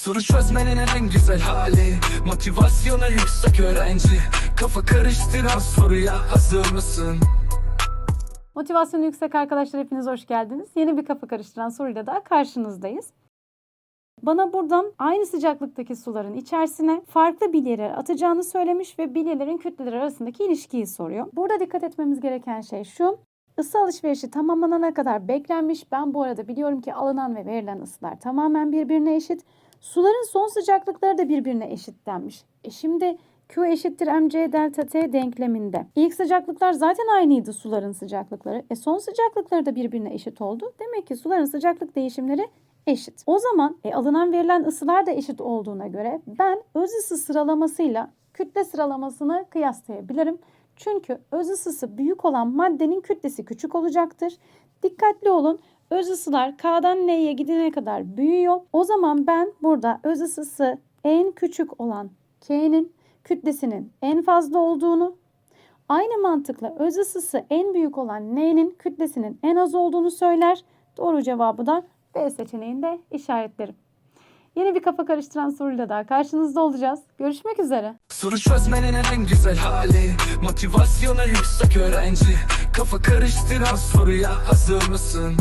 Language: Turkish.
Soru çözmenin en güzel hali Motivasyonu yüksek öğrenci Kafa karıştıran soruya hazır mısın? Motivasyonu yüksek arkadaşlar hepiniz hoş geldiniz. Yeni bir kafa karıştıran soruyla daha karşınızdayız. Bana buradan aynı sıcaklıktaki suların içerisine farklı bilyeler atacağını söylemiş ve bilyelerin kütleleri arasındaki ilişkiyi soruyor. Burada dikkat etmemiz gereken şey şu. Isı alışverişi tamamlanana kadar beklenmiş. Ben bu arada biliyorum ki alınan ve verilen ısılar tamamen birbirine eşit. Suların son sıcaklıkları da birbirine eşitlenmiş. E şimdi Q eşittir mc delta t denkleminde. İlk sıcaklıklar zaten aynıydı suların sıcaklıkları. E son sıcaklıkları da birbirine eşit oldu. Demek ki suların sıcaklık değişimleri eşit. O zaman e, alınan verilen ısılar da eşit olduğuna göre ben öz ısı sıralamasıyla kütle sıralamasını kıyaslayabilirim. Çünkü öz ısısı büyük olan maddenin kütlesi küçük olacaktır. Dikkatli olun. Öz ısılar K'dan N'ye gidene kadar büyüyor. O zaman ben burada öz ısısı en küçük olan K'nin kütlesinin en fazla olduğunu, aynı mantıkla öz ısısı en büyük olan N'nin kütlesinin en az olduğunu söyler. Doğru cevabı da B seçeneğinde işaretlerim. Yeni bir kafa karıştıran soruyla daha karşınızda olacağız. Görüşmek üzere. Soru çözmenin en güzel hali Motivasyonu yüksek öğrenci Kafa karıştıran soruya hazır mısın?